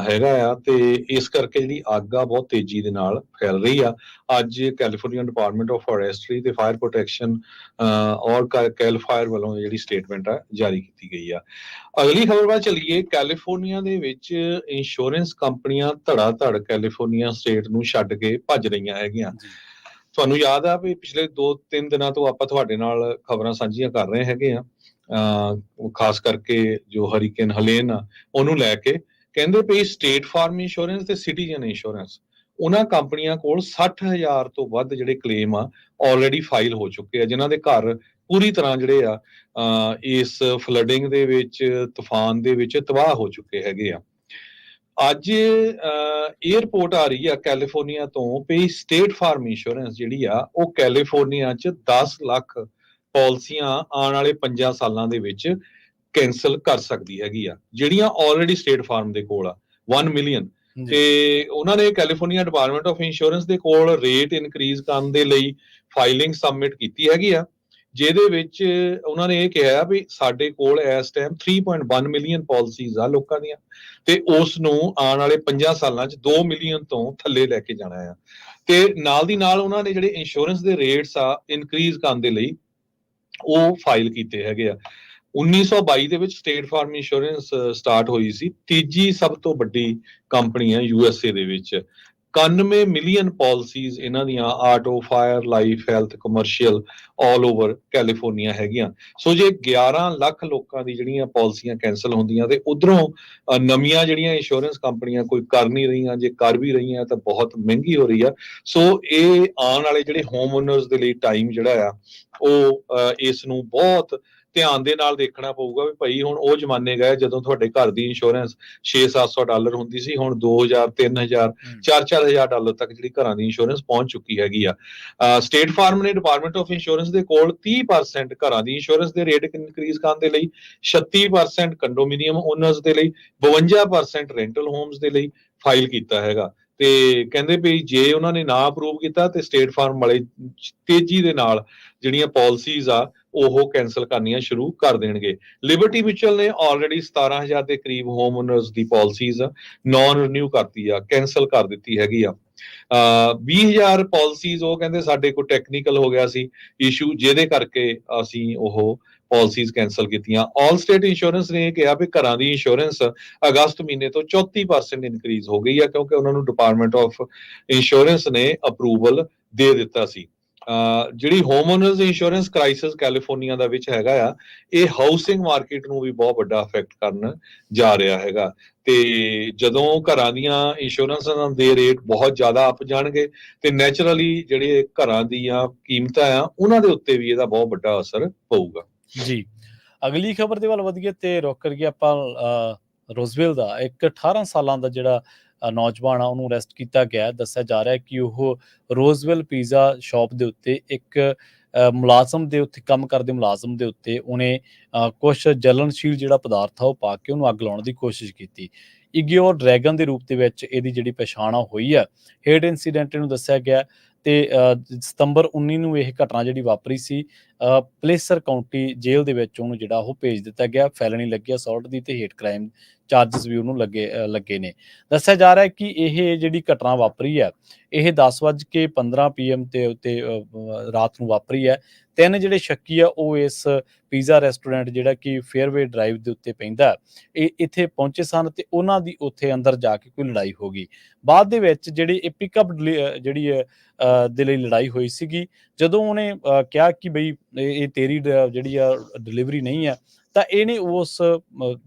ਹੈਗਾ ਆ ਤੇ ਇਸ ਕਰਕੇ ਜਿਹੜੀ ਅੱਗ ਆ ਬਹੁਤ ਤੇਜ਼ੀ ਦੇ ਨਾਲ ਫੈਲ ਰਹੀ ਆ। ਅੱਜ ਕੈਲੀਫੋਰਨੀਆ ਡਿਪਾਰਟਮੈਂਟ ਆਫ ਫੋਰੈਸਟਰੀ ਤੇ ਫਾਇਰ ਪ੍ਰੋਟੈਕਸ਼ਨ ਔਰ ਕੈਲ ਫਾਇਰ ਵੱਲੋਂ ਜਿਹੜੀ ਸਟੇਟਮੈਂਟ ਆ ਜਾਰੀ ਕੀਤੀ ਗਈ ਆ। ਅਗਲੀ ਖਬਰ ਵੱਲ ਚੱਲੀਏ ਕੈਲੀਫੋਰਨੀਆ ਦੇ ਵਿੱਚ ਇੰਸ਼ੋਰੈਂਸ ਕੰਪਨੀਆਂ ਧੜਾ ਧੜ ਕੈਲੀਫੋਰਨੀਆ ਸਟੇਟ ਨੂੰ ਛੱਡ ਕੇ ਭੱਜ ਰਹੀਆਂ ਹੈਗੀਆਂ। ਤੁਹਾਨੂੰ ਯਾਦ ਆ ਵੀ ਪਿਛਲੇ 2-3 ਦਿਨਾਂ ਤੋਂ ਆਪਾਂ ਤੁਹਾਡੇ ਨਾਲ ਖਬਰਾਂ ਸਾਂਝੀਆਂ ਕਰ ਰਹੇ ਹੈਗੇ ਆ। ਖਾਸ ਕਰਕੇ ਜੋ ਹਰੀਕੇਨ ਹਲੇਨ ਆ, ਉਹਨੂੰ ਲੈ ਕੇ ਕਹਿੰਦੇ ਪਈ ਸਟੇਟ ਫਾਰਮ ਇੰਸ਼ੋਰੈਂਸ ਤੇ ਸਿਟੀਜ਼ਨ ਇੰਸ਼ੋਰੈਂਸ ਉਹਨਾਂ ਕੰਪਨੀਆਂ ਕੋਲ 60000 ਤੋਂ ਵੱਧ ਜਿਹੜੇ ਕਲੇਮ ਆ ਆਲਰੇਡੀ ਫਾਈਲ ਹੋ ਚੁੱਕੇ ਆ, ਜਿਨ੍ਹਾਂ ਦੇ ਘਰ ਪੂਰੀ ਤਰ੍ਹਾਂ ਜਿਹੜੇ ਆ ਇਸ ਫਲੱਡਿੰਗ ਦੇ ਵਿੱਚ, ਤੂਫਾਨ ਦੇ ਵਿੱਚ ਤਬਾਹ ਹੋ ਚੁੱਕੇ ਹੈਗੇ ਆ। ਅੱਜ 에ਅਰਪੋਰਟ ਆ ਰਹੀ ਆ ਕੈਲੀਫੋਰਨੀਆ ਤੋਂ ਪਈ ਸਟੇਟ ਫਾਰਮ ਇੰਸ਼ੋਰੈਂਸ ਜਿਹੜੀ ਆ ਉਹ ਕੈਲੀਫੋਰਨੀਆ 'ਚ 10 ਲੱਖ ਪਾਲਿਸੀਆਂ ਆਉਣ ਵਾਲੇ 5 ਸਾਲਾਂ ਦੇ ਵਿੱਚ ਕੈਨਸਲ ਕਰ ਸਕਦੀ ਹੈਗੀ ਆ ਜਿਹੜੀਆਂ ਆਲਰੇਡੀ ਸਟੇਟ ਫਾਰਮ ਦੇ ਕੋਲ ਆ 1 ਮਿਲੀਅਨ ਤੇ ਉਹਨਾਂ ਨੇ ਕੈਲੀਫੋਰਨੀਆ ਡਿਪਾਰਟਮੈਂਟ ਆਫ ਇੰਸ਼ੋਰੈਂਸ ਦੇ ਕੋਲ ਰੇਟ ਇਨਕਰੀਜ਼ ਕਰਨ ਦੇ ਲਈ ਫਾਈਲਿੰਗ ਸਬਮਿਟ ਕੀਤੀ ਹੈਗੀ ਆ। ਜਿਹਦੇ ਵਿੱਚ ਉਹਨਾਂ ਨੇ ਇਹ ਕਿਹਾ ਵੀ ਸਾਡੇ ਕੋਲ ਇਸ ਟਾਈਮ 3.1 ਮਿਲੀਅਨ ਪਾਲਿਸੀਜ਼ ਆ ਲੋਕਾਂ ਦੀਆਂ ਤੇ ਉਸ ਨੂੰ ਆਉਣ ਵਾਲੇ 5 ਸਾਲਾਂ 'ਚ 2 ਮਿਲੀਅਨ ਤੋਂ ਥੱਲੇ ਲੈ ਕੇ ਜਾਣਾ ਆ। ਤੇ ਨਾਲ ਦੀ ਨਾਲ ਉਹਨਾਂ ਨੇ ਜਿਹੜੇ ਇੰਸ਼ੋਰੈਂਸ ਦੇ ਰੇਟਸ ਆ ਇਨਕਰੀਜ਼ ਕਰਨ ਦੇ ਲਈ ਉਹ ਫਾਈਲ ਕੀਤੇ ਹੈਗੇ ਆ। 1922 ਦੇ ਵਿੱਚ ਸਟੇਟ ਫਾਰਮ ਇੰਸ਼ੋਰੈਂਸ ਸਟਾਰਟ ਹੋਈ ਸੀ। ਤੀਜੀ ਸਭ ਤੋਂ ਵੱਡੀ ਕੰਪਨੀ ਹੈ ਯੂਐਸਏ ਦੇ ਵਿੱਚ। 91 ਮਿਲੀਅਨ ਪਾਲਿਸੀਜ਼ ਇਹਨਾਂ ਦੀਆਂ auto fire life health commercial 올 over California ਹੈਗੀਆਂ। ਸੋ ਜੇ 11 ਲੱਖ ਲੋਕਾਂ ਦੀ ਜਿਹੜੀਆਂ ਪਾਲਿਸੀਆਂ ਕੈਨਸਲ ਹੁੰਦੀਆਂ ਤੇ ਉਧਰੋਂ ਨਵੀਆਂ ਜਿਹੜੀਆਂ ਇੰਸ਼ੋਰੈਂਸ ਕੰਪਨੀਆਂ ਕੋਈ ਕਰ ਨਹੀਂ ਰਹੀਆਂ, ਜੇ ਕਰ ਵੀ ਰਹੀਆਂ ਤਾਂ ਬਹੁਤ ਮਹਿੰਗੀ ਹੋ ਰਹੀ ਆ। ਸੋ ਇਹ ਆਉਣ ਵਾਲੇ ਜਿਹੜੇ ਹੋਮ ਓਨਰਸ ਦੇ ਲਈ ਟਾਈਮ ਜਿਹੜਾ ਆ, ਉਹ ਇਸ ਨੂੰ ਬਹੁਤ ਧਿਆਨ ਦੇ ਨਾਲ ਦੇਖਣਾ ਪਊਗਾ ਵੀ ਭਾਈ ਹੁਣ ਉਹ ਜ਼ਮਾਨੇ ਗਏ ਜਦੋਂ ਤੁਹਾਡੇ ਘਰ ਦੀ ਇੰਸ਼ੋਰੈਂਸ 6-700 ਡਾਲਰ ਹੁੰਦੀ ਸੀ ਹੁਣ 2000 3000 ਹੂੰ। 4-4000 ਡਾਲਰ ਤੱਕ ਜਿਹੜੀ ਘਰਾਂ ਦੀ ਇੰਸ਼ੋਰੈਂਸ ਪਹੁੰਚ ਚੁੱਕੀ ਹੈਗੀ ਆ ਸਟੇਟ ਫਾਰਮ ਨੇ ਡਿਪਾਰਟਮੈਂਟ ਆਫ ਇੰਸ਼ੋਰੈਂਸ ਦੇ ਕੋਲ 30% ਘਰਾਂ ਦੀ ਇੰਸ਼ੋਰੈਂਸ ਦੇ ਰੇਟ ਇਨਕਰੀਜ਼ ਕਰਨ ਦੇ ਲਈ 36% ਕੰਡੋਮੀਨੀਅਮ ਓਨਰਸ ਦੇ ਲਈ 52% ਰੈਂਟਲ ਹੋਮਸ ਦੇ ਲਈ ਫਾਈਲ ਕੀਤਾ ਹੈਗਾ ਤੇ ਕਹਿੰਦੇ ਵੀ ਜੇ ਉਹਨਾਂ ਨੇ ਨਾ ਅਪਰੂਵ ਕੀਤਾ ਤੇ ਸਟੇਟ ਫਾਰਮ ਵਾਲੇ ਤੇਜ਼ੀ ਦੇ ਨਾਲ ਜਿਹੜੀਆਂ ਪਾਲਿਸੀਜ਼ ਆ, ਉਹ ਕੈਨਸਲ ਕਰਨੀਆਂ ਸ਼ੁਰੂ ਕਰ ਦੇਣਗੇ। ਲਿਬਰਟੀ ਮਿਚਲ ਨੇ ਆਲਰੇਡੀ 17000 ਦੇ ਕਰੀਬ ਹੋਮ ਓਨਰਸ ਦੀ ਪਾਲਿਸੀਜ਼ ਨਾਨ ਰੀਨਿਊ ਕਰਤੀ ਆ ਕੈਨਸਲ ਕਰ ਦਿੱਤੀ ਹੈਗੀ ਆ। ਅ 20000 ਪਾਲਿਸੀਜ਼ ਉਹ ਕਹਿੰਦੇ ਸਾਡੇ ਕੋਲ ਟੈਕਨੀਕਲ ਹੋ ਗਿਆ ਸੀ ਇਸ਼ੂ ਜਿਹਦੇ ਕਰਕੇ ਅਸੀਂ ਉਹ ਪਾਲਿਸੀਜ਼ ਕੈਨਸਲ ਕੀਤੀਆਂ। ਆਲ ਸਟੇਟ ਇੰਸ਼ੋਰੈਂਸ ਨੇ ਇਹ ਕਿਹਾ ਵੀ ਘਰਾਂ ਦੀ ਇੰਸ਼ੋਰੈਂਸ ਅਗਸਤ ਮਹੀਨੇ ਤੋਂ 34% ਇਨਕਰੀਜ਼ ਹੋ ਗਈ ਆ, ਕਿਉਂਕਿ ਉਹਨਾਂ ਨੂੰ ਡਿਪਾਰਟਮੈਂਟ ਆਫ ਇੰਸ਼ੋਰੈਂਸ ਨੇ ਅਪਰੂਵਲ ਦੇ ਦਿੱਤਾ ਸੀ। ਜਿਹੜੀ home owners insurance crisis California ਦਾ ਵਿੱਚ ਹੈਗਾ ਆ, ਇਹ ਹਾਊਸਿੰਗ ਮਾਰਕੀਟ ਨੂੰ ਵੀ ਬਹੁਤ ਵੱਡਾ ਅਫੈਕਟ ਕਰਨ ਜਾ ਰਿਹਾ ਹੈਗਾ। ਤੇ ਜਦੋਂ ਘਰਾਂ ਦੀਆਂ ਇੰਸ਼ੋਰੈਂਸਾਂ ਦੇ ਰੇਟ ਬਹੁਤ ਜ਼ਿਆਦਾ ਅਪ ਜਾਣਗੇ, ਤੇ ਨੇਚਰਲੀ ਜਿਹੜੇ ਘਰਾਂ ਦੀਆਂ ਕੀਮਤਾਂ ਆ, ਉਹਨਾਂ ਦੇ ਉੱਤੇ ਵੀ ਇਹਦਾ ਬਹੁਤ ਵੱਡਾ ਅਸਰ ਪਊਗਾ। ਜੀ। ਅਗਲੀ ਖਬਰ ਦੇ ਵੱਲ ਵਧੀਏ ਤੇ ਰੁਕ ਕਰੀਏ ਆਪਾਂ ਅ, ਦਾ ਇੱਕ 18 ਸਾਲਾਂ ਦਾ ਜਿਹੜਾ ਨੌਜਵਾਨ ਆ ਉਹਨੂੰ ਅਰੈਸਟ ਕੀਤਾ ਗਿਆ। ਦੱਸਿਆ ਜਾ ਰਿਹਾ ਕਿ ਉਹ ਰੋਜ਼ਵਿਲ ਪੀਜ਼ਾ ਸ਼ਾਪ ਦੇ ਉੱਤੇ ਇੱਕ ਮੁਲਾਜ਼ਮ ਦੇ ਉੱਤੇ ਕੰਮ ਕਰਦੇ ਮੁਲਾਜ਼ਮ ਦੇ ਉੱਤੇ ਉਹਨੇ ਕੁਝ ਜਲਨਸ਼ੀਲ ਜਿਹੜਾ ਪਦਾਰਥ ਆ ਉਹ ਪਾ ਕੇ ਉਹਨੂੰ ਅੱਗ ਲਾਉਣ ਦੀ ਕੋਸ਼ਿਸ਼ ਕੀਤੀ। ਇਗਿਓਰ ਡਰੈਗਨ ਦੇ ਰੂਪ ਦੇ ਵਿੱਚ ਇਹਦੀ ਜਿਹੜੀ ਪਛਾਣ ਆ ਹੋਈ ਆ। ਹੇਡ ਇਨਸੀਡੈਂਟ ਨੂੰ ਦੱਸਿਆ ਗਿਆ ਤੇ ਅ, ਸਤੰਬਰ 19 ਨੂੰ ਇਹ ਘਟਨਾ ਜਿਹੜੀ ਵਾਪਰੀ ਸੀ ਪਲੇਸਰ ਕਾਉਂਟੀ ਜੇਲ੍ਹ ਦੇ ਵਿੱਚ ਉਹਨੂੰ ਜਿਹੜਾ ਉਹ ਭੇਜ ਦਿੱਤਾ ਗਿਆ ਫੈਲਣੀ ਲੱਗੀ ਅਸੌਲਟ ਦੀ ਤੇ ਹੇਟ ਕ੍ਰਾਈਮ ਚਾਰजेस ਵੀ ਉਹਨੂੰ ਲੱਗੇ ਲੱਗੇ ਨੇ। ਦੱਸਿਆ ਜਾ ਰਿਹਾ ਹੈ ਕਿ ਇਹ ਜਿਹੜੀ ਘਟਨਾ ਵਾਪਰੀ ਹੈ ਇਹ 10:15 ਪੀਐਮ ਤੇ ਉੱਤੇ ਅ, ਅ, ਰਾਤ ਨੂੰ ਵਾਪਰੀ ਹੈ। ਤਿੰਨ ਜਿਹੜੇ ਸ਼ੱਕੀ ਆ ਉਹ ਇਸ ਪੀਜ਼ਾ ਰੈਸਟੋਰੈਂਟ ਜਿਹੜਾ ਕਿ ਫੇਅਰਵੇ ਡਰਾਈਵ ਦੇ ਉੱਤੇ ਪੈਂਦਾ ਇਹ ਇੱਥੇ ਪਹੁੰਚੇ ਸਨ ਤੇ ਉਹਨਾਂ ਦੀ ਉੱਥੇ ਅੰਦਰ ਜਾ ਕੇ ਕੋਈ ਲੜਾਈ ਹੋ ਗਈ। ਬਾਅਦ ਦੇ ਵਿੱਚ ਜਿਹੜੀ ਇਹ ਪਿਕਅਪ ਜਿਹੜੀ ਹੈ, ਅ, ਦੇ ਲਈ ਲੜਾਈ ਹੋਈ ਸੀਗੀ ਜਦੋਂ ਉਹਨੇ ਕਿਹਾ ਕਿ ਬਈ ਇਹ ਤੇਰੀ ਡ- ਜਿਹੜੀ ਆ ਡਿਲੀਵਰੀ ਨਹੀਂ ਹੈ ਤਾਂ ਇਹਨੇ ਉਸ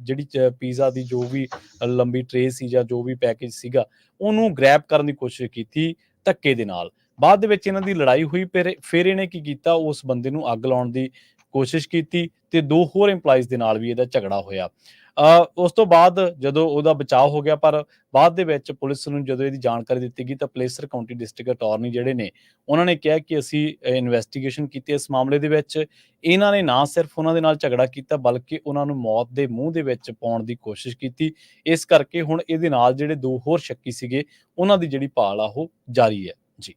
ਜਿਹੜੀ ਪੀਜ਼ਾ ਦੀ ਜੋ ਵੀ ਲੰਬੀ ਟਰੇ ਸੀ ਜਾਂ ਜੋ ਵੀ ਪੈਕੇਜ ਸੀਗਾ, ਉਹਨੂੰ ਗ੍ਰੈਬ ਕਰਨ ਦੀ ਕੋਸ਼ਿਸ਼ ਕੀਤੀ ਧੱਕੇ ਦੇ ਨਾਲ। ਬਾਅਦ ਦੇ ਵਿੱਚ ਇਹਨਾਂ ਦੀ ਲੜਾਈ ਹੋਈ, ਫਿਰ ਫਿਰ ਇਹਨੇ ਕੀ ਕੀਤਾ, ਉਸ ਬੰਦੇ ਨੂੰ ਅੱਗ ਲਾਉਣ ਦੀ ਕੋਸ਼ਿਸ਼ ਕੀਤੀ ਤੇ ਦੋ ਹੋਰ EMPLOYEES ਦੇ ਨਾਲ ਵੀ ਇਹਦਾ ਝਗੜਾ ਹੋਇਆ। ਉਸ ਤੋਂ ਬਾਅਦ ਜਦੋਂ ਉਹਦਾ ਬਚਾਅ ਹੋ ਗਿਆ, ਪਰ ਬਾਅਦ ਦੇ ਵਿੱਚ ਪੁਲਿਸ ਨੂੰ ਜਦੋਂ ਇਹਦੀ ਜਾਣਕਾਰੀ ਦਿੱਤੀ ਗਈ ਤਾਂ ਪਲੇਸਰ ਕਾਉਂਟੀ ਡਿਸਟ੍ਰਿਕਟ ਅਟਾਰਨੀ ਜਿਹੜੇ ਨੇ, ਉਹਨਾਂ ਨੇ ਕਿਹਾ ਕਿ ਅਸੀਂ ਇਨਵੈਸਟੀਗੇਸ਼ਨ ਕੀਤੀ ਇਸ ਮਾਮਲੇ ਦੇ ਵਿੱਚ। ਇਹਨਾਂ ਨੇ ਨਾ ਸਿਰਫ ਉਹਨਾਂ ਦੇ ਨਾਲ ਝਗੜਾ ਕੀਤਾ, ਬਲਕਿ ਉਹਨਾਂ ਨੂੰ ਮੌਤ ਦੇ ਮੂੰਹ ਦੇ ਵਿੱਚ ਪਾਉਣ ਦੀ ਕੋਸ਼ਿਸ਼ ਕੀਤੀ। ਇਸ ਕਰਕੇ ਹੁਣ ਇਹਦੇ ਨਾਲ ਜਿਹੜੇ ਦੋ ਹੋਰ ਸ਼ੱਕੀ ਸੀਗੇ, ਉਹਨਾਂ ਦੀ ਜਿਹੜੀ ਭਾਲ ਆ ਉਹ ਜਾਰੀ ਹੈ। ਜੀ।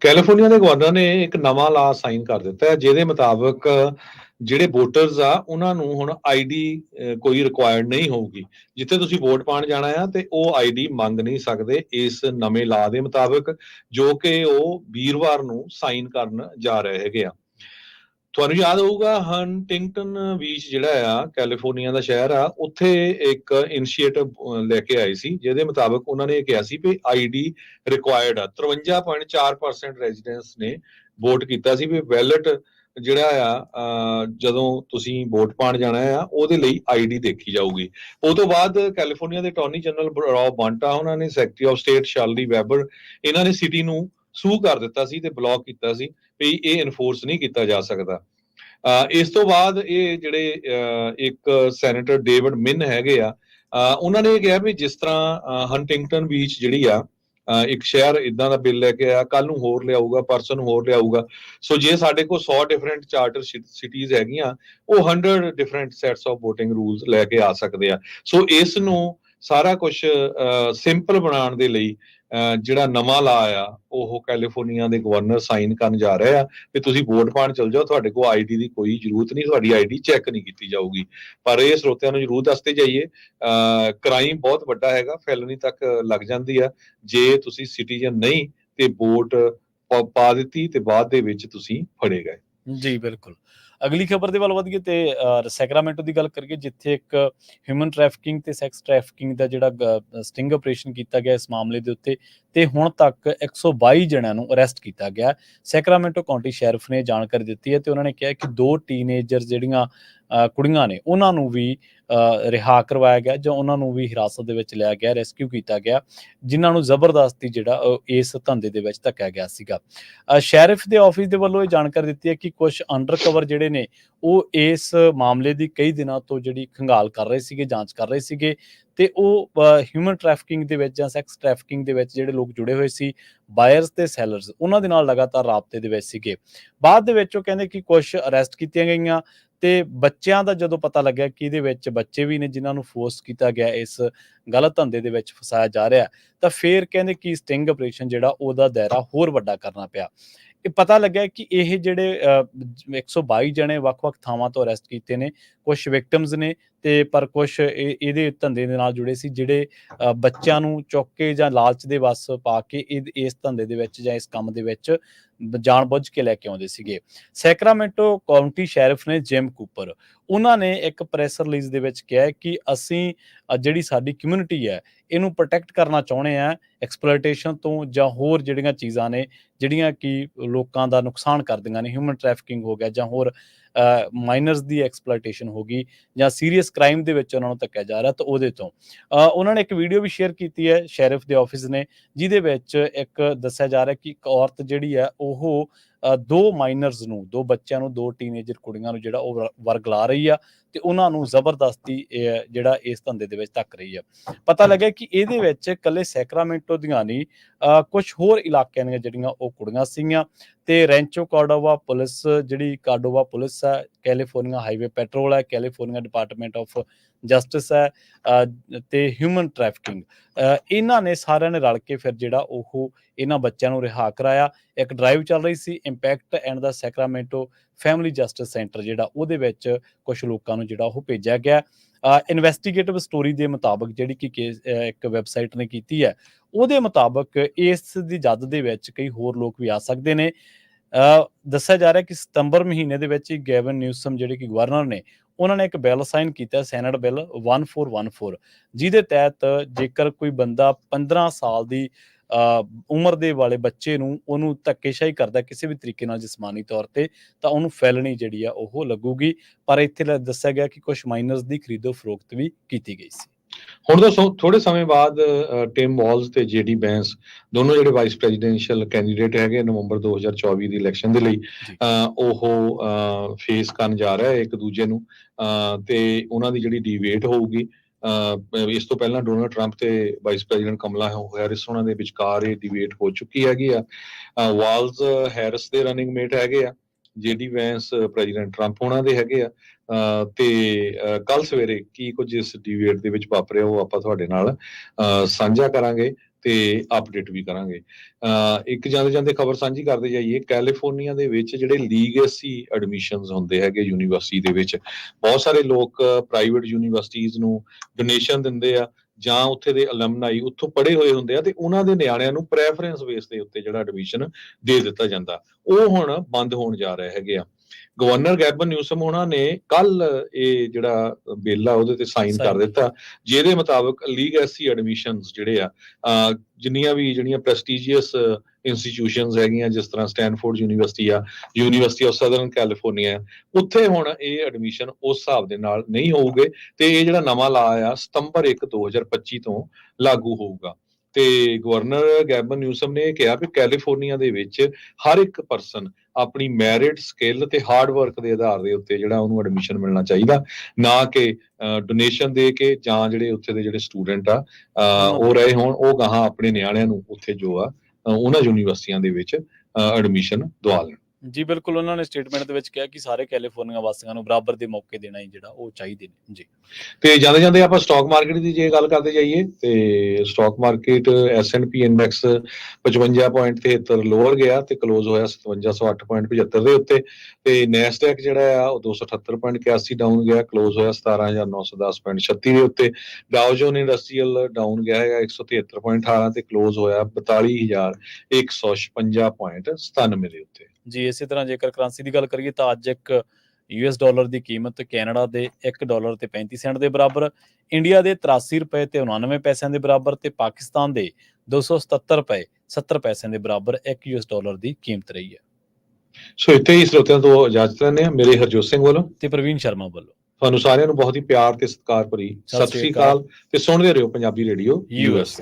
ਕੈਲੀਫੋਰਨੀਆ ਦੇ ਗਵਰਨਰ ਨੇ ਇੱਕ ਨਵਾਂ ਲਾ ਸਾਈਨ ਕਰ ਦਿੱਤਾ ਹੈ, ਜਿਹਦੇ ਮੁਤਾਬਕ ਜਿਹੜੇ ਵੋਟਰਸ ਆ, ਉਹਨਾਂ ਨੂੰ ਹੁਣ ਆਈਡੀ ਕੋਈ ਰਿਕੁਆਇਰਡ ਨਹੀਂ ਹੋਊਗੀ। ਜਿੱਥੇ ਤੁਸੀਂ ਵੋਟ ਪਾਣ ਜਾਣਾ ਆ, ਤੇ ਉਹ ਆਈਡੀ ਮੰਗ ਨਹੀਂ ਸਕਦੇ ਇਸ ਨਵੇਂ ਲਾ ਦੇ ਮੁਤਾਬਕ, ਜੋ ਕਿ ਉਹ ਵੀਰਵਾਰ ਨੂੰ ਸਾਈਨ ਕਰਨ ਜਾ ਰਹੇ ਹੈਗੇ ਆ। ਤੁਹਾਨੂੰ ਯਾਦ ਹੋਊਗਾ ਹੰਟਿੰਗਟਨ ਬੀਚ ਜਿਹੜਾ ਆ ਕੈਲੀਫੋਰਨੀਆ ਦਾ ਸ਼ਹਿਰ ਆ, ਉੱਥੇ ਇੱਕ ਇਨੀਸ਼ੀਏਟਿਵ ਲੈ ਕੇ ਆਏ ਸੀ, ਜਿਹਦੇ ਮੁਤਾਬਕ ਉਹਨਾਂ ਨੇ ਇਹ ਕਿਹਾ ਸੀ ਵੀ ਆਈਡੀ ਰਿਕੁਆਇਰਡ ਆ। 53.4% ਰੈਜ਼ੀਡੈਂਟਸ ਨੇ ਵੋਟ ਕੀਤਾ ਸੀ ਵੀ ਵੈਲਟ ਜਿਹੜਾ ਆ ਜਦੋਂ ਤੁਸੀਂ ਵੋਟ ਪਾਣ ਜਾਣਾ ਆ ਉਹਦੇ ਲਈ ਆਈਡੀ ਦੇਖੀ ਜਾਊਗੀ। ਉਹ ਤੋਂ ਬਾਅਦ ਕੈਲੀਫੋਰਨੀਆ ਦੇ ਅਟਾਰਨੀ ਜਨਰਲ ਰੌਬ ਬਾਂਟਾ ਉਹਨਾਂ ਨੇ secretary of state Shirley Weber ਇਹਨਾਂ ਨੇ ਸਿਟੀ ਨੂੰ ਸੂ ਕਰ ਦਿੱਤਾ ਸੀ ਤੇ ਬਲੌਕ ਕੀਤਾ ਸੀ ਵੀ ਇਹ ਇਨਫੋਰਸ ਨਹੀਂ ਕੀਤਾ ਜਾ ਸਕਦਾ। ਅਹ, ਇਸ ਤੋਂ ਬਾਅਦ ਇਹ ਜਿਹੜੇ ਅਹ, ਇੱਕ ਸੈਨੇਟਰ ਡੇਵਿਡ ਮਿਨ ਹੈਗੇ ਆ ਉਹਨਾਂ ਨੇ ਇਹ ਕਿਹਾ ਵੀ ਜਿਸ ਤਰ੍ਹਾਂ ਹੰਟਿੰਗਟਨ ਬੀਚ ਜਿਹੜੀ ਆ ਇੱਕ ਸ਼ਹਿਰ ਇਦਾਂ ਦਾ ਬਿੱਲ ਲੈ ਕੇ ਆਇਆ ਕੱਲ ਨੂੰ ਹੋਰ ਲਿਆਊਗਾ ਪਰਸਨ ਹੋਰ ਲਿਆਊਗਾ। ਸੋ ਜੇ ਸਾਡੇ ਕੋਲ 100 ਡਿਫਰੈਂਟ ਚਾਰਟਰ ਸਿਟੀਜ਼ ਹੈਗੀਆਂ, ਉਹ 100 different sets of VOTING rules ਲੈ ਕੇ ਆ ਸਕਦੇ ਆ। ਸੋ ਇਸ ਨੂੰ ਸਾਰਾ ਕੁਝ ਸਿੰਪਲ ਬਣਾਉਣ ਦੇ ਲਈ ਜਿਹੜਾ ਨਵਾਂ ਲਾ ਆ ਉਹ ਕੈਲੀਫੋਰਨੀਆ ਦੇ ਗਵਰਨਰ ਸਾਈਨ ਕਰਨ ਜਾ ਰਹੇ ਆ ਕਿ ਤੁਸੀਂ ਵੋਟ ਪਾਣ ਚਲ ਜਾਓ, ਤੁਹਾਡੇ ਕੋਲ ਆਈਡੀ ਦੀ ਕੋਈ ਜ਼ਰੂਰਤ ਨਹੀਂ, ਤੁਹਾਡੀ ਆਈਡੀ ਚੈੱਕ ਨਹੀਂ ਕੀਤੀ ਜਾਊਗੀ। ਪਰ ਇਹ ਸਰੋਤਿਆਂ ਨੂੰ ਜ਼ਰੂਰ ਦੱਸਦੇ ਜਾਈਏ ਕ੍ਰਾਈਮ ਬਹੁਤ ਵੱਡਾ ਹੈਗਾ ਫੈਲਨੀ ਤੱਕ ਲੱਗ ਜਾਂਦੀ ਆ। ਜੇ ਤੁਸੀਂ ਸਿਟੀਜ਼ਨ ਨਹੀਂ, ਤੇ ਵੋਟ ਪਾ ਦਿੱਤੀ ਤੇ ਬਾਅਦ ਦੇ ਵਿੱਚ ਤੁਸੀਂ ਫੜੇ ਗਏ। ਜੀ, ਬਿਲਕੁਲ। ਅਗਲੀ ਖਬਰ ਦੇ ਵੱਲ ਵਧੀਏ ਤੇ ਅ, ਸੈਕਰਾਮੈਂਟੋ ਦੀ ਗੱਲ ਕਰੀਏ ਜਿੱਥੇ ਇੱਕ ਹਿਊਮਨ ਟ੍ਰੈਫਿਕਿੰਗ ਤੇ ਸੈਕਸ ਟ੍ਰੈਫਿਕਿੰਗ ਦਾ ਜਿਹੜਾ ਸਟਿੰਗ ਆਪਰੇਸ਼ਨ ਕੀਤਾ ਗਿਆ ਇਸ ਮਾਮਲੇ ਦੇ ਉੱਤੇ ਤੇ ਹੁਣ ਤੱਕ 122 ਜਣਿਆਂ ਨੂੰ ਅਰੈਸਟ ਕੀਤਾ ਗਿਆ। ਸੈਕਰਾਮੈਂਟੋ ਕਾਉਂਟੀ ਸ਼ੈਰਿਫ ਨੇ ਜਾਣਕਾਰੀ ਦਿੱਤੀ ਹੈ ਤੇ ਉਹਨਾਂ ਨੇ ਕਿਹਾ ਕਿ ਦੋ ਟੀਨੇਜਰ ਜਿਹੜੀਆਂ ਕੁੜੀਆਂ ਨੇ, ਉਹਨਾਂ ਨੂੰ ਵੀ ਰਿਹਾ ਕਰਵਾਇਆ ਗਿਆ ਜਾਂ ਉਹਨਾਂ ਨੂੰ ਵੀ ਹਿਰਾਸਤ ਦੇ ਵਿੱਚ ਲਿਆ ਗਿਆ, ਰੈਸਕਿਊ ਕੀਤਾ ਗਿਆ, ਜਿਨ੍ਹਾਂ ਨੂੰ ਜ਼ਬਰਦਸਤੀ ਜਿਹੜਾ ਇਸ ਧੰਦੇ ਦੇ ਵਿੱਚ ਧੱਕਿਆ ਗਿਆ ਸੀਗਾ। ਸ਼ੈਰਿਫ ਦੇ ਆਫਿਸ ਦੇ ਵੱਲੋਂ ਇਹ ਜਾਣਕਾਰੀ ਦਿੱਤੀ ਹੈ ਕਿ ਕੁਝ ਅੰਡਰਕਵਰ ਜਿਹੜੇ ਨੇ, ਉਹ ਇਸ ਮਾਮਲੇ ਦੀ ਕਈ ਦਿਨਾਂ ਤੋਂ ਜਿਹੜੀ ਖੰਗਾਲ ਕਰ ਰਹੇ ਸੀਗੇ, ਜਾਂਚ ਕਰ ਰਹੇ ਸੀਗੇ ਤੇ ਉਹ ਹਿਊਮਨ ਟ੍ਰੈਫਿਕਿੰਗ ਦੇ ਵਿੱਚ ਜਾਂ ਸੈਕਸ ਟ੍ਰੈਫਿਕਿੰਗ ਦੇ ਵਿੱਚ ਜਿਹੜੇ ਲੋਕ ਜੁੜੇ ਹੋਏ ਸੀ ਬਾਇਰਸ ਤੇ ਸੈਲਰਸ ਉਹਨਾਂ ਦੇ ਨਾਲ ਲਗਾਤਾਰ ਰਾਬਤੇ ਦੇ ਵਿੱਚ ਸੀਗੇ। ਬਾਅਦ ਦੇ ਵਿੱਚ ਉਹ ਕਹਿੰਦੇ ਕਿ ਕੁਝ ਅਰੈਸਟ ਕੀਤੀਆਂ ਗਈਆਂ ਤੇ ਬੱਚਿਆਂ ਦਾ ਜਦੋਂ ਪਤਾ ਲੱਗਿਆ ਕਿ ਇਹਦੇ ਵਿੱਚ ਬੱਚੇ ਵੀ ਨੇ ਜਿਨ੍ਹਾਂ ਨੂੰ ਫੋਰਸ ਕੀਤਾ ਗਿਆ ਇਸ ਗਲਤ ਧੰਦੇ ਦੇ ਵਿੱਚ ਫਸਾਇਆ ਜਾ ਰਿਹਾ ਤਾਂ ਫੇਰ ਕਹਿੰਦੇ ਕਿ ਸਟਿੰਗ ਆਪਰੇਸ਼ਨ ਜਿਹੜਾ ਉਹਦਾ ਦਾਇਰਾ ਹੋਰ ਵੱਡਾ ਕਰਨਾ ਪਿਆ। ਇਹ ਪਤਾ ਲੱਗਿਆ ਕਿ ਇਹ ਜਿਹੜੇ ਅ, 122 ਜਣੇ ਵੱਖ-ਵੱਖ ਥਾਵਾਂ ਤੋਂ ਅਰੈਸਟ ਕੀਤੇ ਨੇ ਕੁਝ ਵਿਕਟਮਸ ਨੇ ਤੇ ਪਰ ਕੁਝ ਇਹਦੇ ਧੰਦੇ ਦੇ ਨਾਲ ਜੁੜੇ ਸੀ, ਜਿਹੜੇ ਬੱਚਿਆਂ ਨੂੰ ਚੌਕੇ ਜਾਂ ਲਾਲਚ ਦੇ ਵਸ ਪਾ ਕੇ ਇਸ ਧੰਦੇ ਦੇ ਵਿੱਚ ਜਾਂ ਇਸ ਕੰਮ ਦੇ ਵਿੱਚ ਜਾਣਬੁੱਝ ਕੇ ਲੈ ਕੇ ਆਉਂਦੇ ਸੀਗੇ। ਸੈਕਰਾਮੈਂਟੋ ਕਾਉਂਟੀ ਸ਼ੈਰਿਫ ਨੇ ਜਿਮ ਕੂਪਰ ਉਹਨਾਂ ਨੇ ਇੱਕ ਪ੍ਰੈਸ ਰਿਲੀਜ਼ ਦੇ ਵਿੱਚ ਕਿਹਾ ਕਿ ਅਸੀਂ ਜਿਹੜੀ ਸਾਡੀ ਕਮਿਊਨਿਟੀ ਹੈ, ਇਹਨੂੰ ਪ੍ਰੋਟੈਕਟ ਕਰਨਾ ਚਾਹੁੰਦੇ ਆ ਐਕਸਪਲੋਇਟੇਸ਼ਨ ਤੋਂ ਜਾਂ ਹੋਰ ਜਿਹੜੀਆਂ ਚੀਜ਼ਾਂ ਨੇ, ਜਿਹੜੀਆਂ ਕਿ ਲੋਕਾਂ ਦਾ ਨੁਕਸਾਨ ਕਰਦੀਆਂ ਨੇ ਹਿਊਮਨ ਟ੍ਰੈਫਿਕਿੰਗ ਹੋ ਗਿਆ ਜਾਂ ਹੋਰ ਮਾਈਨਰਸ ਦੀ ਐਕਸਪਲੋਇਟੇਸ਼ਨ ਹੋ ਹੋ ਗਈ ਜਾਂ ਸੀਰੀਅਸ ਕ੍ਰਾਈਮ ਦੇ ਵਿੱਚ ਉਹਨਾਂ ਨੂੰ ਧੱਕਿਆ ਜਾ ਰਿਹਾ ਤਾਂ ਉਹਦੇ ਤੋਂ। ਅ, ਉਹਨਾਂ ਨੇ ਇੱਕ ਵੀਡੀਓ ਵੀ ਸ਼ੇਅਰ ਕੀਤੀ ਹੈ ਸ਼ੈਰਿਫ ਦੇ ਆਫਿਸ ਨੇ ਜਿਹਦੇ ਵਿੱਚ ਇੱਕ ਦੱਸਿਆ ਜਾ ਰਿਹਾ ਕਿ ਇੱਕ ਔਰਤ ਜਿਹੜੀ ਹੈ ਉਹ ਦੋ ਮਾਈਨਰਸ ਨੂੰ ਦੋ ਬੱਚਿਆਂ ਨੂੰ ਦੋ ਟੀਨੇਜਰ ਕੁੜੀਆਂ ਨੂੰ ਜਿਹੜਾ ਉਹ ਵਰ- ਵਰਗਲਾ ਰਹੀ ਆ ਤੇ ਉਹਨਾਂ ਨੂੰ ਜ਼ਬਰਦਸਤੀ ਜਿਹੜਾ ਇਸ ਧੰਦੇ ਦੇ ਵਿੱਚ ਧੱਕ ਰਹੀ ਆ। ਪਤਾ ਲੱਗਿਆ ਕਿ ਇਹਦੇ ਵਿੱਚ ਇਕੱਲੇ ਸੈਕਰਾਮੈਂਟੋ ਦੀਆਂ ਨਹੀਂ ਕੁਝ ਹੋਰ ਇਲਾਕਿਆਂ ਦੀਆਂ ਜਿਹੜੀਆਂ ਉਹ ਕੁੜੀਆਂ ਸੀਗੀਆਂ ਤੇ ਰੈਂਚੋ ਕਾਰਡੋਵਾ ਪੁਲਿਸ ਜਿਹੜੀ ਕਾਰਡੋਵਾ ਪੁਲਿਸ ਹੈ ਕੈਲੀਫੋਰਨੀਆ ਹਾਈਵੇ ਪੈਟਰੋਲ ਹੈ ਕੈਲੀਫੋਰਨੀਆ ਡਿਪਾਰਟਮੈਂਟ ਆਫ ਜਸਟਿਸ ਹੈ ਅ, ਤੇ ਹਿਊਮਨ ਟ੍ਰੈਫਿਕਿੰਗ। ਇਹਨਾਂ ਨੇ ਸਾਰਿਆਂ ਨੇ ਰਲ ਕੇ ਫਿਰ ਜਿਹੜਾ ਉਹ ਇਹਨਾਂ ਬੱਚਿਆਂ ਨੂੰ ਰਿਹਾ ਕਰਾਇਆ। ਇੱਕ ਡਰਾਈਵ ਚੱਲ ਰਹੀ ਸੀ ਇੰਪੈਕਟ ਐਂਡ ਦਾ ਸੈਕਰਾਮੈਂਟੋ ਫੈਮਿਲੀ ਜਸਟਿਸ ਸੈਂਟਰ ਜਿਹੜਾ ਉਹਦੇ ਵਿੱਚ ਕੁਝ ਲੋਕਾਂ ਨੂੰ ਜਿਹੜਾ ਉਹ ਭੇਜਿਆ ਗਿਆ। ਇਨਵੈਸਟੀਗੇਟਿਵ ਸਟੋਰੀ ਦੇ ਮੁਤਾਬਕ ਜਿਹੜੀ ਕਿ ਕੇਸ ਇੱਕ ਵੈਬਸਾਈਟ ਨੇ ਕੀਤੀ ਹੈ, ਉਹਦੇ ਮੁਤਾਬਕ ਇਸ ਦੀ ਜੱਦ ਦੇ ਵਿੱਚ ਕਈ ਹੋਰ ਲੋਕ ਵੀ ਆ ਸਕਦੇ ਨੇ। ਦੱਸਿਆ ਜਾ ਰਿਹਾ ਕਿ ਸਤੰਬਰ ਮਹੀਨੇ ਦੇ ਵਿੱਚ ਹੀ ਗੈਵਨ ਨਿਊਸਮ ਜਿਹੜੇ ਕਿ ਗਵਰਨਰ ਨੇ, ਉਹਨਾਂ ਨੇ ਇੱਕ ਬਿੱਲ ਸਾਈਨ ਕੀਤਾ, ਸੈਨੇਟ ਬਿੱਲ 1414 ਜਿਹਦੇ ਤਹਿਤ ਜੇਕਰ ਕੋਈ ਬੰਦਾ 15 ਸਾਲ ਦੀ ਉਮਰ ਦੇ ਵਾਲੇ ਬੱਚੇ ਨੂੰ ਉਹਨੂੰ ਧੱਕੇਸ਼ਾਹੀ ਕਰਦਾ ਕਿਸੇ ਵੀ ਤਰੀਕੇ ਨਾਲ ਜਿਸਮਾਨੀ ਤੌਰ ਤੇ, ਤਾਂ ਉਹਨੂੰ ਫੈਲਣੀ ਜਿਹੜੀ ਆ ਉਹ ਲੱਗੂਗੀ। ਪਰ ਇੱਥੇ ਦੱਸਿਆ ਗਿਆ ਕਿ ਕੁਝ ਮਾਈਨਰਸ ਦੀ ਖਰੀਦੋ ਫਰੋਖਤ ਵੀ ਕੀਤੀ ਗਈ ਸੀ। ਹੁਣ ਤਾਂ ਥੋੜੇ ਸਮੇਂ ਬਾਅਦ ਟਿਮ ਵਾਲਜ਼ ਤੇ ਜੇਡੀ ਬੈਂਸ ਦੋਨੋਂ ਜਿਹੜੇ ਵਾਈਸ ਪ੍ਰੈਜ਼ੀਡੈਂਸ਼ੀਅਲ ਕੈਂਡੀਡੇਟ ਹੈਗੇ ਨਵੰਬਰ 2024 ਦੀ ਇਲੈਕਸ਼ਨ ਦੇ ਲਈ ਉਹ ਫੇਸ ਕਰਨ ਜਾ ਰਿਹਾ ਹੈ ਇੱਕ ਦੂਜੇ ਨੂੰ ਤੇ ਉਹਨਾਂ ਦੀ ਜਿਹੜੀ ਡਿਬੇਟ ਹੋਊਗੀ ਇਸ ਤੋਂ ਪਹਿਲਾਂ ਡੋਨਲਡ ਟਰੰਪ ਤੇ ਵਾਈਸ ਪ੍ਰੈਜ਼ੀਡੈਂਟ ਕਮਲਾ ਹੈਰਿਸ ਉਹਨਾਂ ਦੇ ਵਿਚਕਾਰ ਇਹ ਡਿਬੇਟ ਹੋ ਚੁੱਕੀ ਹੈਗੀ ਆ। ਅ, ਵਾਲਜ਼ ਹੈਰਿਸ ਦੇ ਰਨਿੰਗ ਮੇਟ ਹੈਗੇ ਆ। ਜੇਡੀ ਵੈਂਸ ਪ੍ਰੈਜ਼ੀਡੈਂਟ ਟਰੰਪ ਉਹਨਾਂ ਦੇ ਹੈਗੇ ਆ ਤੇ ਕੱਲ ਸਵੇਰੇ ਕੀ ਕੁਝ ਇਸ ਡਿਬੇਟ ਦੇ ਵਿੱਚ ਵਾਪਰਿਆ ਉਹ ਆਪਾਂ ਤੁਹਾਡੇ ਨਾਲ ਸਾਂਝਾ ਕਰਾਂਗੇ ਤੇ ਅਪਡੇਟ ਵੀ ਕਰਾਂਗੇ। ਅ, ਇੱਕ ਜਾਂਦੇ ਜਾਂਦੇ ਖਬਰ ਸਾਂਝੀ ਕਰਦੇ ਜਾਈਏ ਕੈਲੀਫੋਰਨੀਆ ਦੇ ਵਿੱਚ ਜਿਹੜੇ ਲੀਗੇਸੀ ਐਡਮਿਸ਼ਨਸ ਹੁੰਦੇ ਹੈਗੇ ਯੂਨੀਵਰਸਿਟੀ ਦੇ ਵਿੱਚ ਬਹੁਤ ਸਾਰੇ ਲੋਕ ਪ੍ਰਾਈਵੇਟ ਯੂਨੀਵਰਸਿਟੀਆਂ ਨੂੰ ਡੋਨੇਸ਼ਨ ਦਿੰਦੇ ਆ ਜਾਂ ਉੱਥੇ ਦੇ ਅਲਮਨਾਈ ਉੱਥੋਂ ਪੜ੍ਹੇ ਹੋਏ ਹੁੰਦੇ ਆ ਤੇ ਉਹਨਾਂ ਦੇ ਨਿਆਣਿਆਂ ਨੂੰ ਪ੍ਰੈਫਰੈਂਸ ਬੇਸ ਦੇ ਉੱਤੇ ਜਿਹੜਾ ਐਡਮਿਸ਼ਨ ਦੇ ਦਿੱਤਾ ਜਾਂਦਾ। ਉਹ ਹੁਣ ਬੰਦ ਹੋਣ ਜਾ ਰਹੇ ਹੈਗੇ ਆ। ਗਵਰਨਰ ਗੈਬਨ ਨਿਊਸਮ ਉਹਨਾਂ ਨੇ ਕੱਲ ਇਹ ਜਿਹੜਾ ਬਿੱਲ ਆ ਉਹਦੇ ਤੇ ਸਾਈਨ ਕਰ ਦਿੱਤਾ ਜਿਹਦੇ ਮੁਤਾਬਕ ਲੀਗੈਸੀ ਐਡਮਿਸ਼ਨਸ ਜਿਹੜੇ ਆ ਜਿੰਨੀਆਂ ਵੀ ਜਿਹੜੀਆਂ ਪ੍ਰੈਸਟੀਜੀਅਸ ਇੰਸਟੀਟਿਊਸ਼ਨਸ ਹੈਗੀਆਂ ਜਿਸ ਤਰ੍ਹਾਂ ਸਟੈਨਫੋਰਡ ਯੂਨੀਵਰਸਿਟੀ ਆ ਯੂਨੀਵਰਸਿਟੀ ਆਫ ਸਦਰਨ ਕੈਲੀਫੋਰਨੀਆ ਉੱਥੇ ਹੁਣ ਇਹ ਐਡਮਿਸ਼ਨ ਉਸ ਹਿਸਾਬ ਦੇ ਨਾਲ ਨਹੀਂ ਹੋਊਗੇ ਤੇ ਇਹ ਜਿਹੜਾ ਨਵਾਂ ਲਾ ਆ ਸਤੰਬਰ 1 2025 ਤੋਂ ਲਾਗੂ ਹੋਊਗਾ। ਤੇ ਗਵਰਨਰ ਗੈਬਨ ਨਿਊਸਮ ਨੇ ਇਹ ਕਿਹਾ ਕਿ ਕੈਲੀਫੋਰਨੀਆ ਦੇ ਵਿੱਚ ਹਰ ਇੱਕ ਪਰਸਨ ਆਪਣੀ ਮੈਰਿਟ ਸਕਿੱਲ ਤੇ ਹਾਰਡ ਵਰਕ ਦੇ ਆਧਾਰ ਦੇ ਉੱਤੇ ਜਿਹੜਾ ਉਹਨੂੰ ਐਡਮਿਸ਼ਨ ਮਿਲਣਾ ਚਾਹੀਦਾ। ਨਾ ਕਿ ਡੋਨੇਸ਼ਨ ਦੇ ਕੇ ਜਾਂ ਜਿਹੜੇ ਉੱਥੇ ਦੇ ਜਿਹੜੇ ਸਟੂਡੈਂਟ ਆ ਉਹ ਰਹੇ ਹੋਣ, ਉਹ ਗਾਹਾਂ ਆਪਣੇ ਨਿਆਣਿਆਂ ਨੂੰ ਉੱਥੇ ਜੋ ਆ ਉਹਨਾਂ ਯੂਨੀਵਰਸਿਟੀਆਂ ਦੇ ਵਿੱਚ ਐਡਮਿਸ਼ਨ ਦਵਾ ਲੈਣ। ਜੀ, ਬਿਲਕੁਲ ਉਹਨਾਂ ਨੇ ਸਟੇਟਮੈਂਟ ਦੇ ਵਿੱਚ ਕਿਹਾ ਕਿ ਸਾਰੇ ਕੈਲੀਫੋਰਨੀਆ ਵਾਸੀਆਂ ਨੂੰ ਬਰਾਬਰ ਦੇ ਮੌਕੇ ਦੇਣਾ ਹੀ ਜਿਹੜਾ ਉਹ ਚਾਹੀਦੇ ਨੇ। ਜੀ। ਤੇ ਜਾਂਦੇ ਜਾਂਦੇ ਆਪਾਂ ਸਟਾਕ ਮਾਰਕੀਟ ਦੀ ਜੇ ਗੱਲ ਕਰਦੇ ਜਾਈਏ, ਤੇ stock market S&P index 55.73 lower ਗਿਆ ਤੇ ਕਲੋਜ਼ ਹੋਇਆ 5708.75 ਦੇ ਉੱਤੇ। ਤੇ ਨੈਸਡੈਕ ਜਿਹੜਾ ਆ, ਉਹ 278.81 ਡਾਊਨ ਗਿਆ ਕਲੋਜ਼ ਹੋਇਆ 17910.36 ਦੇ ਉੱਤੇ। ਡਾਓ ਜੋਨ ਇੰਡਸਟਰੀਅਲ ਡਾਊਨ ਗਿਆ ਹੈਗਾ 173.18 ਤੇ ਕਲੋਜ਼ ਹੋਇਆ 42156.97 ਦੇ ਉੱਤੇ। ਜੀ ਇਸੇ ਤਰ੍ਹਾਂ ਜੇਕਰ ਕਰੰਸੀ ਦੀ ਗੱਲ ਕਰੀਏ ਤਾਂ ਅੱਜ ਇੱਕ ਯੂਐਸ ਡਾਲਰ ਦੀ ਕੀਮਤ ਕੈਨੇਡਾ ਦੇ 1 ਡਾਲਰ ਤੇ 35 ਸੈਂਟ ਦੇ ਬਰਾਬਰ ਇੰਡੀਆ ਦੇ 83 ਰੁਪਏ ਤੇ 99 ਪੈਸਿਆਂ ਦੇ ਬਰਾਬਰ ਤੇ ਪਾਕਿਸਤਾਨ ਦੇ 277 ਰੁਪਏ 70 ਪੈਸਿਆਂ ਦੇ ਬਰਾਬਰ 1 ਯੂਐਸ ਡਾਲਰ ਦੀ ਕੀਮਤ ਰਹੀ ਹੈ। ਸੋ ਇੱਥੇ ਹੀ ਸਰੋਤਿਆਂ ਤੋਂ ਇਜਾਜ਼ਤ ਲੈਂਦੇ ਹਾਂ। ਮੇਰੇ ਹਰਜੋਤ ਸਿੰਘ ਵੱਲੋਂ ਤੇ ਪ੍ਰਵੀਨ ਸ਼ਰਮਾ ਵੱਲੋਂ। ਤੁਹਾਨੂੰ ਸਾਰਿਆਂ ਨੂੰ ਬਹੁਤ ਹੀ ਪਿਆਰ ਤੇ ਸਤਿਕਾਰ ਭਰੀ ਸਤਿ ਸ਼੍ਰੀ ਅਕਾਲ। ਤੇ ਸੁਣਦੇ ਰਹੋ ਪੰਜਾਬੀ ਰੇਡੀਓ US ਯੂਐਸ